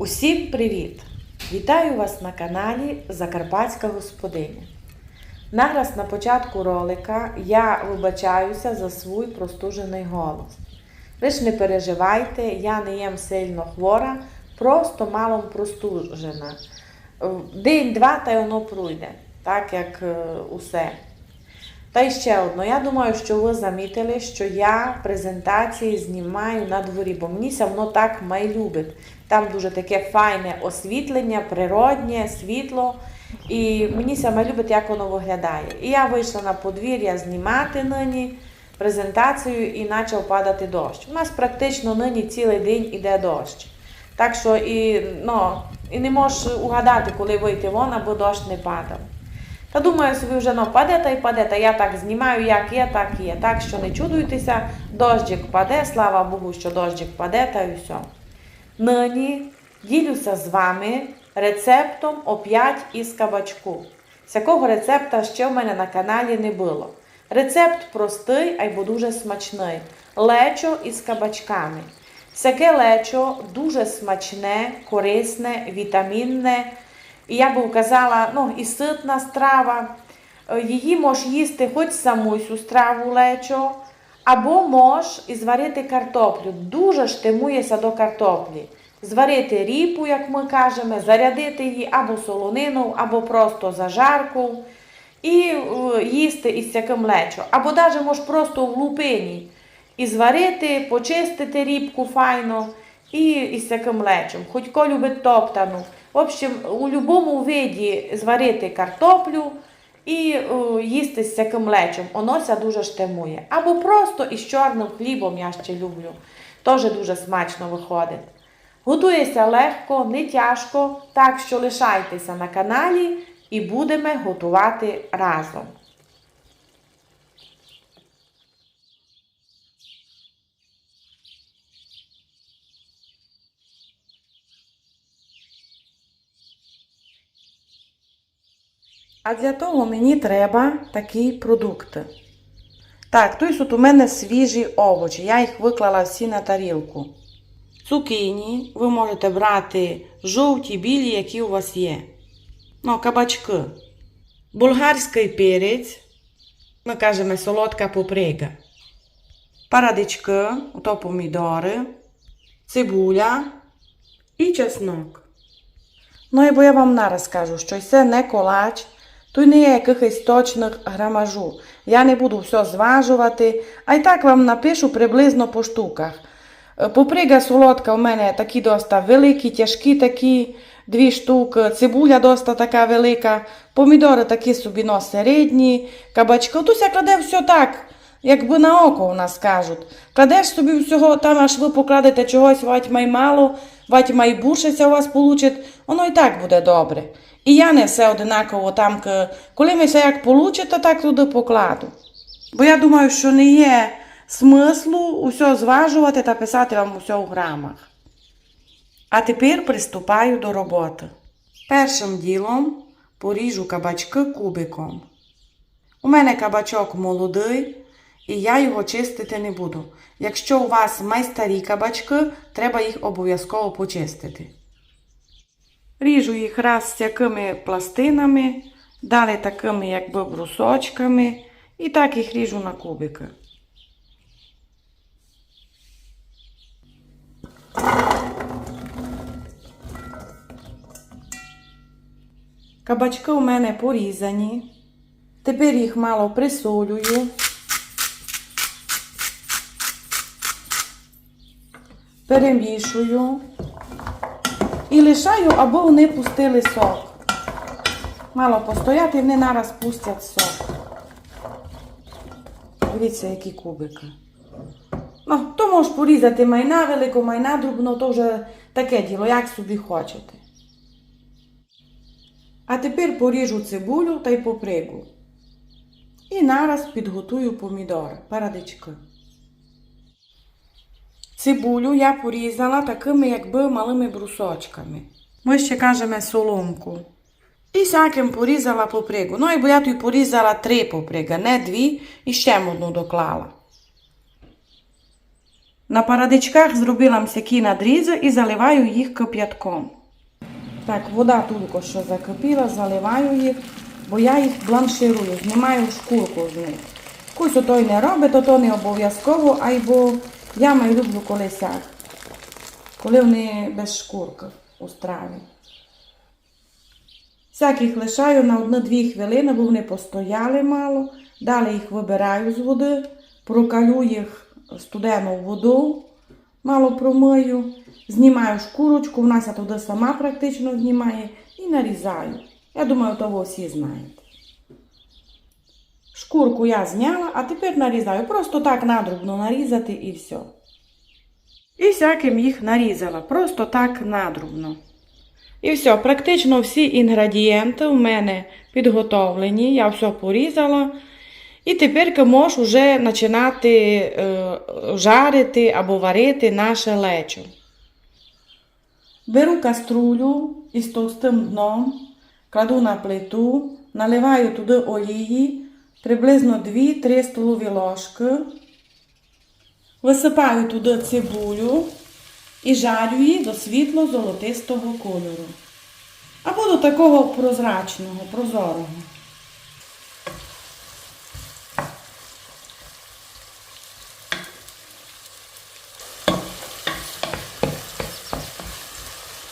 Усім привіт! Вітаю вас на каналі Закарпатська господиня. Нараз на початку ролика я вибачаюся за свій простужений голос. Ви ж не переживайте, я не єм сильно хвора, просто малом простужена. День-два та й воно пройде, так як е, усе. Та й ще одно. Я думаю, що ви замітили, що я презентації знімаю на дворі, бо мені ся воно так май любить. Там дуже таке файне освітлення, природнє, світло. І мені май любить, як воно виглядає. І я вийшла на подвір'я знімати нині презентацію і почав падати дощ. У нас практично нині цілий день іде дощ. Так що і, ну, і не можеш угадати, коли вийти вон, аби дощ не падав. Та думаю собі вже ну, паде та й паде, та я так знімаю, як є, так і є. Так що не чудуйтеся, дощик паде, слава Богу, що дощик паде, та й все. Нині ділюся з вами рецептом оп'ять із кабачку. Всякого рецепта ще в мене на каналі не було. Рецепт простий, а й бо дуже смачний. Лечо із кабачками. Всяке лечо дуже смачне, корисне, вітамінне. І я би казала, ну, і ситна страва. Е, Її можеш їсти хоч саму цю страву лечо, або можеш і зварити картоплю. Дуже штимується до картоплі. Зварити ріпу, як ми кажемо, зарядити її або солонину, або просто зажарку. І е, їсти із таким лечо. Або навіть можеш просто в лупині і зварити, почистити рібку файно і із таким лечом. Хоч ко любить топтану. В общем, у будь-якому виді зварити картоплю і е, їсти з таким лечом. Онося дуже штимує. Або просто із чорним хлібом я ще люблю. Теж дуже смачно виходить. Готується легко, не тяжко, так що лишайтеся на каналі і будемо готувати разом. А для того мені треба такі продукти. Так, тут у мене свіжі овочі. Я їх виклала всі на тарілку. Цукіні ви можете брати жовті, білі, які у вас є. Ну, кабачки. Болгарський перець. Ми кажемо солодка паприка. Парадички, ото помідори, цибуля і чеснок. Ну і бо я вам нараз кажу, що це не колач, тут не є якихось точних грамажу. Я не буду все зважувати, а й так вам напишу приблизно по штуках. Е, Поприга солодка у мене такі доста великі, тяжкі такі, дві штуки, цибуля доста така велика, помідори такі собі но середні, кабачки. Тут ся кладе все так, якби на око у нас кажуть. Кладеш собі всього, там аж ви покладете чогось, вать май мало, вать май бушеться у вас получить, воно і так буде добре. І я не все одинаково там, коли ми все як получите, так туди покладу. Бо я думаю, що не є смислу усе зважувати та писати вам усе у грамах. А тепер приступаю до роботи. Першим ділом поріжу кабачки кубиком. У мене кабачок молодий, і я його чистити не буду. Якщо у вас майстарі кабачки, треба їх обов'язково почистити. Ріжу їх раз з такими пластинами, далі такими якби брусочками, і так їх ріжу на кубики. Кабачки у мене порізані. Тепер їх мало присолюю. Перемішую і лишаю, аби вони пустили сок. Мало постояти, вони нараз пустять сок. Дивіться, які кубики. Ну, то можеш порізати майна велико, майна дрібно, то вже таке діло, як собі хочете. А тепер поріжу цибулю та й попригу. І нараз підготую помідори, парадички. Цибулю я порізала такими, якби малими брусочками. Ми ще кажемо соломку. І всяким порізала попригу. Ну, і бо я тут порізала три поприги, не дві, і ще одну доклала. На парадичках зробила м'які надрізи і заливаю їх кип'ятком. Так, вода тільки що закипіла, заливаю їх, бо я їх бланширую, знімаю шкурку з них. Кусь ото й не робить, то, то не обов'язково, а й бо я май люблю колесяк, коли вони без шкурки у страві. Всяких лишаю на 1-2 хвилини, бо вони постояли мало. Далі їх вибираю з води, прокалю їх студену воду, мало промию, знімаю шкурочку, вона туди сама практично знімає і нарізаю. Я думаю, того всі знаєте. Шкурку я зняла, а тепер нарізаю. Просто так надрібно нарізати і все. І всяким їх нарізала, просто так надрібно. І все, практично всі інгредієнти у мене підготовлені, я все порізала. І тепер можу вже починати е, жарити або варити наше лечо. Беру каструлю із товстим дном, кладу на плиту, наливаю туди олії, приблизно 2-3 столові ложки, висипаю туди цибулю і жарю її до світло-золотистого кольору. Або до такого прозрачного, прозорого.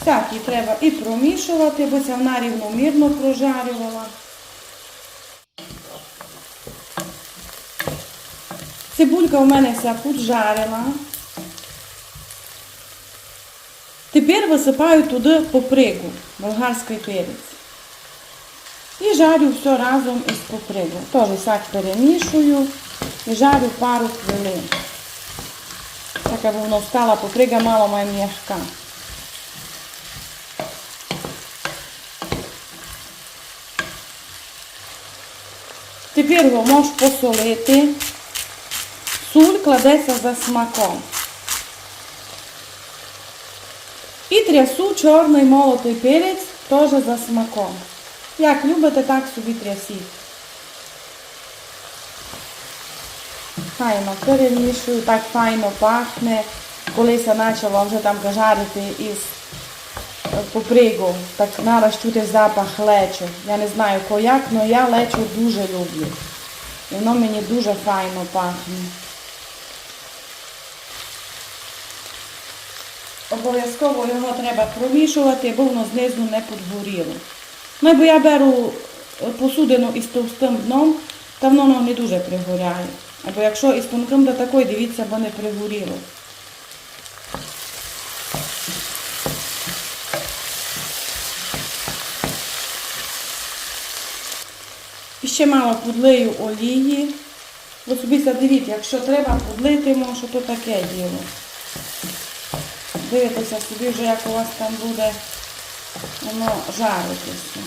Всякі треба і промішувати, бо ця вона рівномірно прожарювала. Цибулька у мене вся поджарила. Тепер висипаю туди попригу, болгарський перець. І жарю все разом із попригу. Теж так перемішую і жарю пару хвилин. Так, аби воно стала поприга мало має м'яка. Тепер його можеш посолити. Суль кладеться за смаком. І трясу чорний молотий перець теж за смаком. Як любите, так собі трясіть. Файно перемішую, так файно пахне. Коли я почала вже там жарити із попригу, так нараз чути запах лечо. Я не знаю кояк, але я лечо дуже люблю. І воно мені дуже файно пахне. Обов'язково його треба промішувати, бо воно знизу не підгоріло. Ну, бо я беру посудину із товстим дном, та воно не дуже пригоряє. Або якщо із тонким до такої, дивіться, бо не пригоріло. І ще мало подлию олії. Ви собі дивіться, якщо треба, подлитимо, що то таке діло. Дивитися собі вже, як у вас там буде воно жаритися.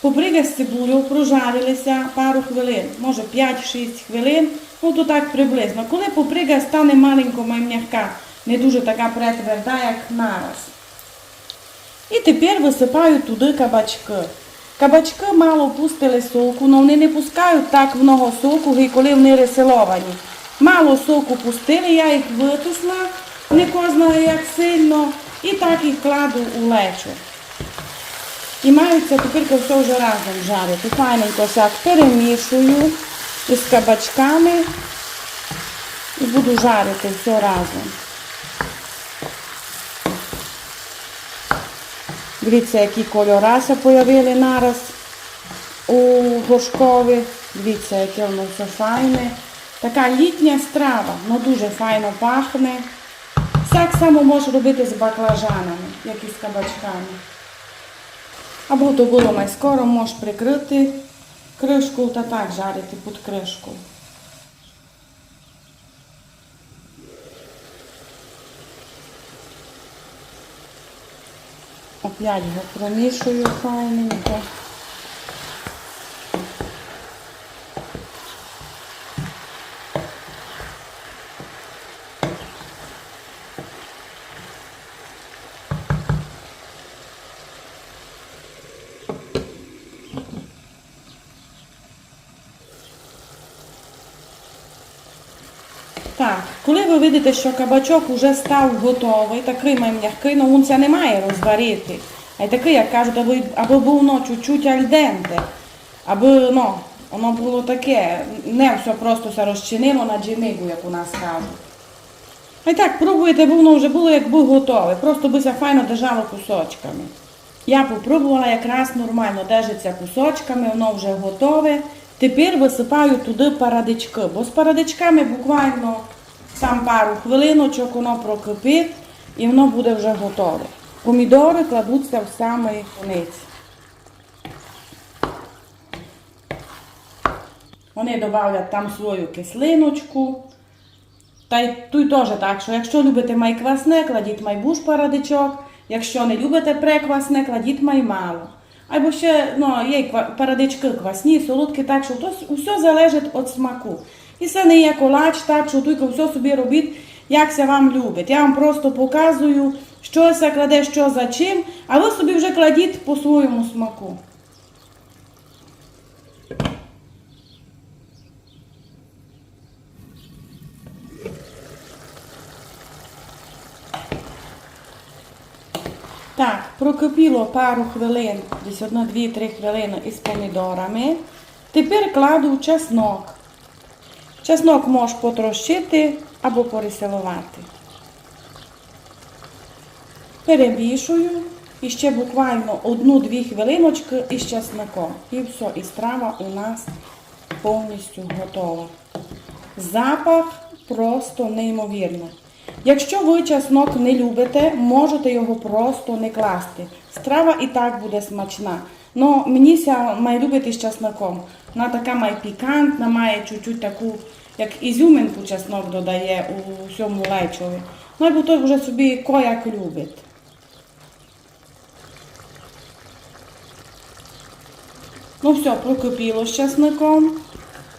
Поприга з цибулею прожарилися пару хвилин, може 5-6 хвилин, ну то так приблизно. Коли поприга стане маленько м'яка, не дуже така претверда, як нараз. І тепер висипаю туди кабачки. Кабачки мало пустили соку, але вони не пускають так много соку, і коли вони ресиловані. Мало соку пустили, я їх витисла, не козна як сильно, і так їх кладу у лечо. І маються тепер все вже разом жарити. Файненько так перемішую із кабачками і буду жарити все разом. Дивіться, які кольорася появили нараз у горшкові. Дивіться, яке воно все файне. Така літня страва, ну дуже файно пахне. Так само можеш робити з баклажанами, як і з кабачками. Або то було май скоро, можеш прикрити кришку та так жарити під кришку. Опять його промішую файненько. Так, коли ви видите, що кабачок вже став готовий, такий м'який, ну він це не має розварити. А й такий, як кажуть, аби, аби був ну, чуть-чуть альденте, аби ну, воно було таке, не все просто се розчинило на джемигу, як у нас кажуть. А й так, пробуйте, бо воно вже було якби готове, просто би се файно держало кусочками. Я попробувала якраз нормально держиться кусочками, воно вже готове. Тепер висипаю туди парадички, бо з парадичками буквально там пару хвилиночок воно прокипить і воно буде вже готове. Помідори кладуться в самий кінець. Вони додають там свою кислиночку. Та й тут теж так, що якщо любите майквасне, кладіть майбуш парадичок. Якщо не любите преквасне, кладіть маймало. Або ще ну, є парадички квасні, солодкі, так що то все залежить від смаку. І це не є колач, так що тільки все собі робіть, як це вам любить. Я вам просто показую, що це кладе, що за чим, а ви собі вже кладіть по своєму смаку. Так, прокипіло пару хвилин, десь одна, дві, три хвилини із помідорами. Тепер кладу чеснок. Чеснок можеш потрощити або порисилувати. Перемішую і ще буквально одну-дві хвилиночки із чесником. І все, і страва у нас повністю готова. Запах просто неймовірний. Якщо ви чеснок не любите, можете його просто не класти. Страва і так буде смачна. Но мені ся має любити з чесником. Вона така має пікантна, має чуть-чуть таку, як ізюминку чеснок додає у всьому лечові. Ну або то вже собі кояк любить. Ну все, прокипіло з чесником.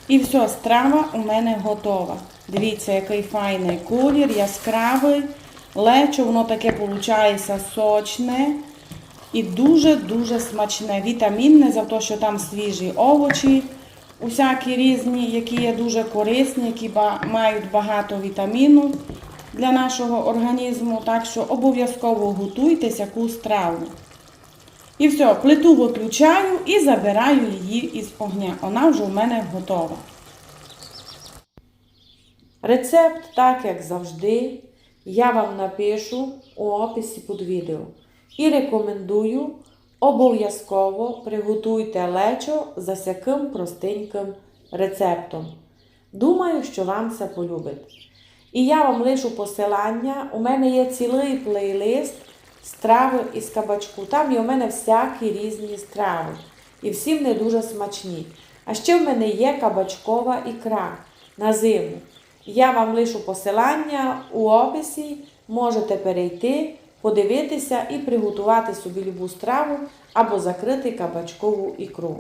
І все, страва у мене готова. Дивіться, який файний колір, яскравий. Лечо, воно таке виходить сочне і дуже-дуже смачне. Вітамінне, за те, що там свіжі овочі, усякі різні, які є дуже корисні, які мають багато вітаміну для нашого організму. Так що обов'язково готуйте яку страву. І все, плиту виключаю і забираю її із огня. Вона вже у мене готова. Рецепт, так як завжди, я вам напишу у описі під відео. І рекомендую обов'язково приготуйте лечо за сяким простеньким рецептом. Думаю, що вам це полюбить. І я вам лишу посилання. У мене є цілий плейлист страви із кабачку. Там є у мене всякі різні страви. І всі вони дуже смачні. А ще в мене є кабачкова ікра на зиму. Я вам лишу посилання у описі. Можете перейти, подивитися і приготувати собі любу страву або закрити кабачкову ікру.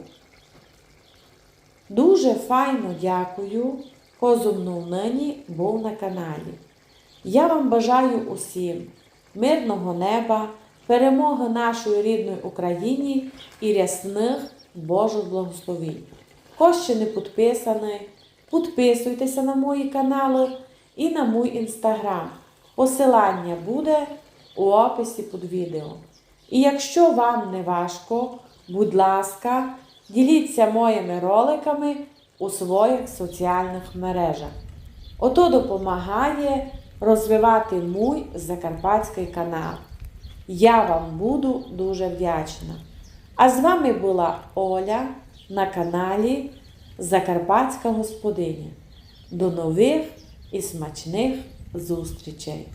Дуже файно дякую, хто нині був на каналі. Я вам бажаю усім мирного неба, перемоги нашої рідної Україні і рясних Божих благословінь. Хто ще не підписаний, підписуйтеся на мої канали і на мій інстаграм. Посилання буде у описі під відео. І якщо вам не важко, будь ласка, діліться моїми роликами у своїх соціальних мережах. Ото допомагає розвивати мій закарпатський канал. Я вам буду дуже вдячна. А з вами була Оля на каналі Закарпатська господиня. До нових і смачних зустрічей!